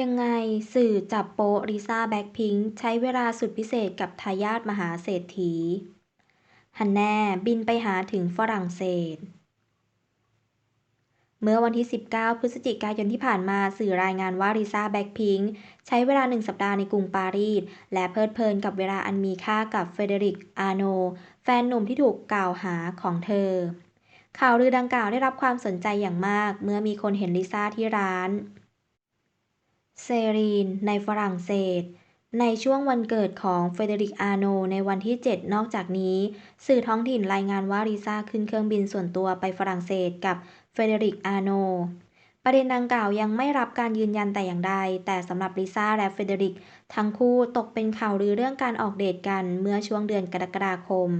ยังไงสื่อจับโป๊ะลิซ่าแบล็คพิงค์ใช้เวลาสุดพิเศษกับทายาทมหาเศรษฐี ฮันแน่บินไปหาถึงฝรั่งเศส เมื่อวันที่ 19 พฤศจิกายนที่ผ่านมาสื่อรายงานว่าลิซ่าแบล็คพิงค์ใช้เวลาหนึ่งสัปดาห์ในกรุงปารีส และเพลิดเพลินกับเวลาอันมีค่ากับเฟเดริก อาร์โน แฟนหนุ่มที่ถูกกล่าวหาของเธอ ข่าวลือดังกล่าวได้รับความสนใจอย่างมาก เมื่อมีคนเห็นลิซ่าที่ร้าน เซรีน ในฝรั่งเศส ในช่วงวันเกิดของเฟเดริก อาร์โน ในวันที่ 7 นอกจากนี้ สื่อท้องถิ่นรายงานว่าลิซ่าขึ้นเครื่องบินส่วนตัวไปฝรั่งเศสกับเฟเดริก อาร์โน ประเด็นดังกล่าวยังไม่รับการยืนยันแต่อย่างใด แต่สำหรับลิซ่าและเฟเดริก ทั้งคู่ตกเป็นข่าวลือเรื่องการออกเดทกันเมื่อช่วงเดือนกรกฎาคม